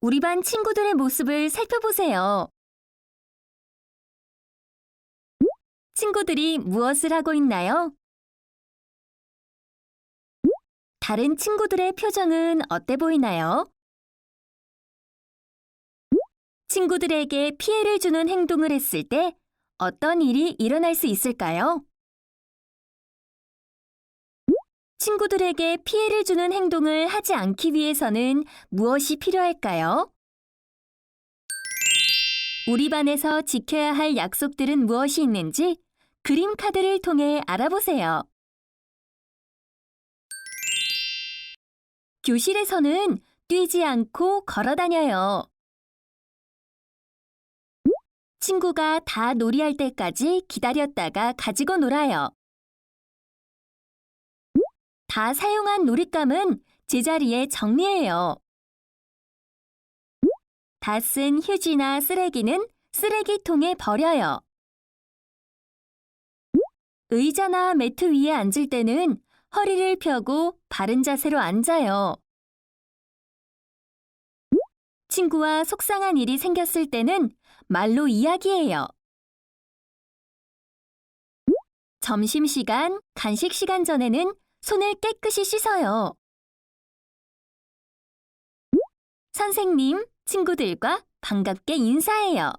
우리 반 친구들의 모습을 살펴보세요. 친구들이 무엇을 하고 있나요? 다른 친구들의 표정은 어때 보이나요? 친구들에게 피해를 주는 행동을 했을 때 어떤 일이 일어날 수 있을까요? 친구들에게 피해를 주는 행동을 하지 않기 위해서는 무엇이 필요할까요? 우리 반에서 지켜야 할 약속들은 무엇이 있는지 그림 카드를 통해 알아보세요. 교실에서는 뛰지 않고 걸어 다녀요. 친구가 다 놀이할 때까지 기다렸다가 가지고 놀아요. 다 사용한 놀잇감은 제자리에 정리해요. 다 쓴 휴지나 쓰레기는 쓰레기통에 버려요. 의자나 매트 위에 앉을 때는 허리를 펴고 바른 자세로 앉아요. 친구와 속상한 일이 생겼을 때는 말로 이야기해요. 점심시간, 간식 시간 전에는 손을 깨끗이 씻어요. 선생님, 친구들과 반갑게 인사해요.